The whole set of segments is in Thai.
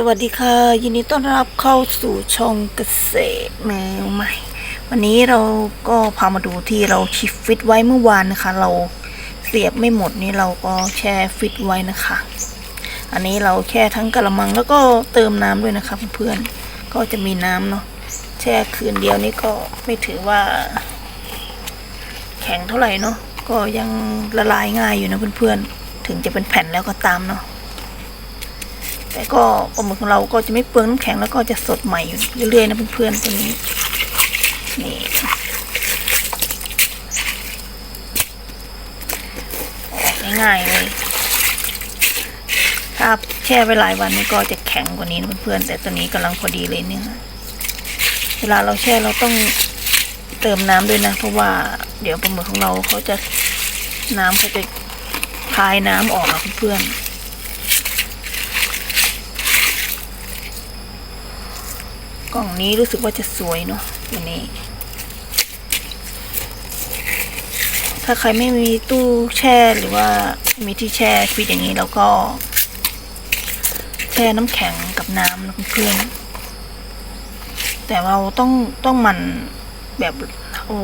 สวัสดีค่ะ ยินดีต้อนรับเข้าสู่ช่องเกษตรแมวใหม่ วันนี้เราก็พามาดูที่เราชิฟฟิตไว้เมื่อวานนะคะ เราเสียบไม่หมดนี่เราก็แช่ฟิตไว้นะคะ อันนี้เราแช่ทั้งกระมังแล้วก็เติมน้ำด้วยนะคะเพื่อนๆก็จะมีน้ำเนาะแช่คืนเดียวนี่ก็ไม่ถือว่า แข็งเท่าไหร่เนาะก็ยังละลายง่ายอยู่นะเพื่อนๆถึงจะเป็นแผ่นแล้วก็ตามเนาะ แต่ก็ปลาหมึกของเราก็จะไม่เปลืองน้ำแข็งแล้วก็จะสดใหม่อยู่เรื่อยๆนะเพื่อนๆตัวนี้นี่ออกง่ายๆเลยถ้าแช่ไว้หลายวันนี่ก็จะแข็งกว่านี้นะเพื่อนๆแต่ตัวนี้กำลังพอดีเลยเนี่ยเวลาเราแช่เราต้องเติมน้ำด้วยนะ เพราะว่าเดี๋ยวปลาหมึกของเราเขาจะน้ำเขาจะคายน้ำออกนะเพื่อนๆ ล่องนี้รู้สึกว่าจะสวยเนาะตัวนี้ถ้าใครไม่มีตู้แช่หรือว่ามีที่แช่ฟิตอย่างนี้แล้วก็ แช่น้ำแข็งกับน้ำนะเพื่อนแต่เราต้องต้องหมันแบบโอ้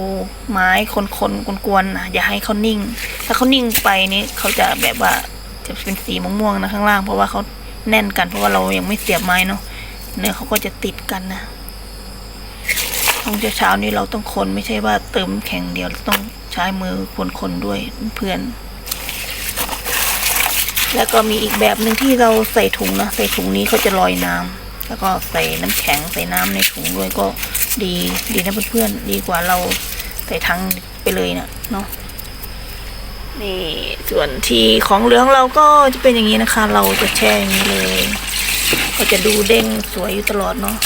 ไม้คนคนๆกวนๆนะอย่าให้เขานิ่ง ถ้าเขานิ่งไปนี่เขาจะแบบว่าจะเป็นสีม่วงๆนะข้างล่าง เพราะว่าเขาแน่นกันเพราะว่าเรายังไม่เสียบไม้เนาะ เนื้อเขาก็จะติดกันนะตองเช้าๆนี้เราต้องคนไม่ใช่ว่าเติมแข็งเดียวต้องใช้มือคนๆด้วยเพื่อน แล้วก็มีอีกแบบหนึ่งที่เราใส่ถุงนะใส่ถุงนี้เขาจะลอยน้ำแล้วก็ใส่น้ำแข็งใส่น้ำในถุงด้วยก็ดีดีนะเพื่อนๆดีกว่าเราใส่ทั้งไปเลยนะเนาะนี่ส่วนที่ของเหลืองเราก็จะเป็นอย่างนี้นะคะ เราจะแช่อย่างนี้เลย ก็จะดูเด้งสวยอยู่ตลอดเนาะ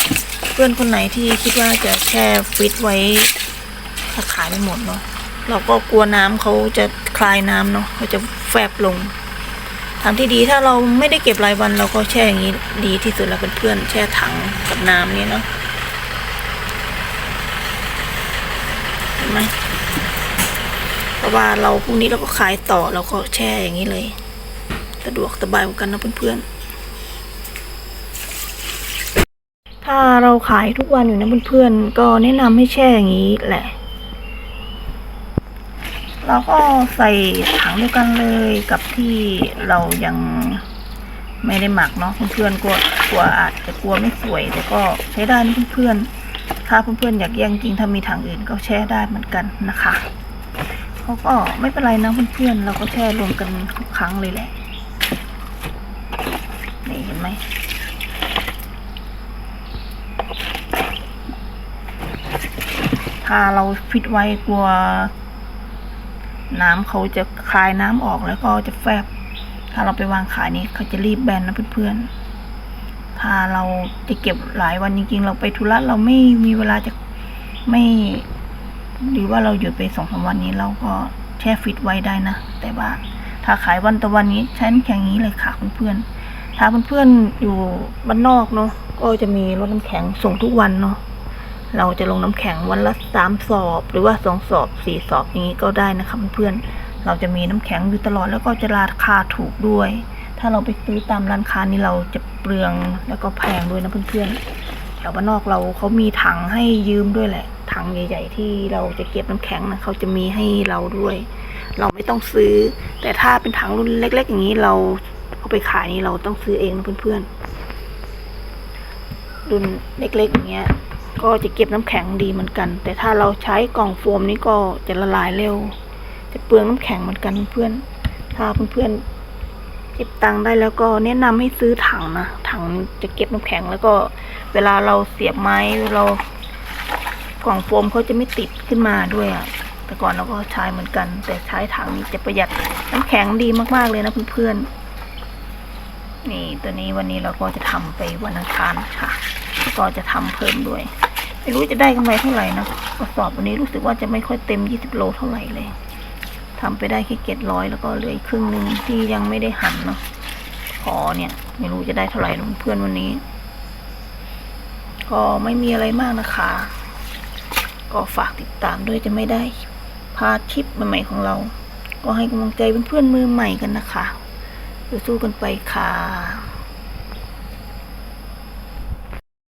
เพื่อนคนไหนที่คิดว่าจะแช่ฟิตไว้ถ้าขายไม่หมดเนาะเราก็กลัวน้ำเขาจะคลายน้ำเนาะเขาจะแฟบลงทางที่ดีถ้าเราไม่ได้เก็บรายวันเราก็แช่อย่างนี้ดีที่สุดแล้วเป็นเพื่อนๆแช่ถังกับน้ำนี่เนาะเห็นไหมเพราะว่าเราพรุ่งนี้เราก็ขายต่อเราก็แช่อย่างนี้เลย สะดวกสบายเหมือนกันนะเพื่อนๆ ถ้าเราขายทุกวันอยู่นะเพื่อนๆ ก็แนะนำให้แช่อย่างนี้แหละ เราก็ใส่ถังเดียวกันเลยกับที่เรายังไม่ได้หมักเนาะเพื่อนๆกลัวกลัวอาจจะกลัวไม่สวย แต่ก็ใช้ได้นะเพื่อนๆ ถ้าเพื่อนๆอยากแย่งจริงถ้ามีถังอื่นก็แช่ได้เหมือนกันนะคะเขาก็ไม่เป็นไรนะเพื่อนๆ เราก็แช่รวมกันทุกครั้งเลยแหละ นี่เห็นไหม ถ้าเราฟิตไว้กลัว น้ำเขาจะคลายน้ำออกแล้วก็จะแฟบ ถ้าเราไปวางขายนี้เขาจะรีบแบนนะเพื่อนๆ ถ้าเราจะเก็บหลายวันจริงๆ เราไปธุระเราไม่มีเวลาจะไม่หรือว่าเราหยุดไปสองสามวันนี้เราก็แช่ฟิตไว้ได้นะ แต่ว่าถ้าขายวันต่อวันนี้ใช้น้ำแข็งนี้เลยค่ะเพื่อนๆถ้าเพื่อนๆอยู่บ้านนอกเนาะก็จะมีรถน้ำแข็งส่งทุกวันเนาะ เราจะลงน้ำแข็งวันละสามสอบ หรือว่าสองสอบสี่สอบอย่างนี้ก็ได้นะคะเพื่อนๆเราจะมีน้ำแข็งอยู่ตลอดแล้วก็จะราคาถูกด้วย ถ้าเราไปซื้อตามร้านค้านี่เราจะเปลืองแล้วก็แพงด้วยนะเพื่อนๆแถวบ้านนอกเราเขามีถังให้ยืมด้วยแหละ ถังใหญ่ ๆ ที่เราจะเก็บน้ำแข็งนะเขาจะมีให้เราด้วย เราไม่ต้องซื้อ แต่ถ้าเป็นถังรุ่นเล็ก ๆ อย่างนี้เราเอาไปขายนี่เราต้องซื้อเองนะเพื่อนๆรุ่นเล็กๆอย่างเงี้ย ก็จะเก็บน้ำแข็งดีเหมือนกัน แต่ถ้าเราใช้กล่องโฟมนี่ก็จะละลายเร็ว จะเปลืองน้ำแข็งเหมือนกันเพื่อนถ้าเพื่อนๆเก็บตังค์ได้แล้วก็แนะนำให้ซื้อถังนะถังจะเก็บน้ำแข็งแล้วก็เวลาเราเสียบไม้เรากล่องโฟมเขาจะไม่ติดขึ้นมาด้วยอะแต่ก่อนเราก็ใช้เหมือนกัน แต่ใช้ถังนี้จะประหยัดน้ำแข็งดีมากๆเลยนะเพื่อนๆนี่ตัวนี้วันนี้เราก็จะทำไปวันอังคารค่ะ ก็จะทำเพิ่มด้วย ไม่รู้จะได้กำไรเท่าไหร่นะกระสอบวันนี้รู้สึกว่าจะไม่ค่อยเต็มยี่สิบโลเท่าไหร่เลยทำไปได้แค่เจ็ดร้อยแล้วก็เหลืออีกครึ่งหนึ่งที่ยังไม่ได้หั่นเนาะพอเนี่ย ไม่รู้จะได้เท่าไหร่หรอกเพื่อนวันนี้ ก็ไม่มีอะไรมากนะคะ ก็ฝากติดตามด้วยจะไม่ได้พาคลิปใหม่ๆของเรา ก็ให้กำลังใจเพื่อนๆมือใหม่กันนะคะสู้ๆกันไปค่ะ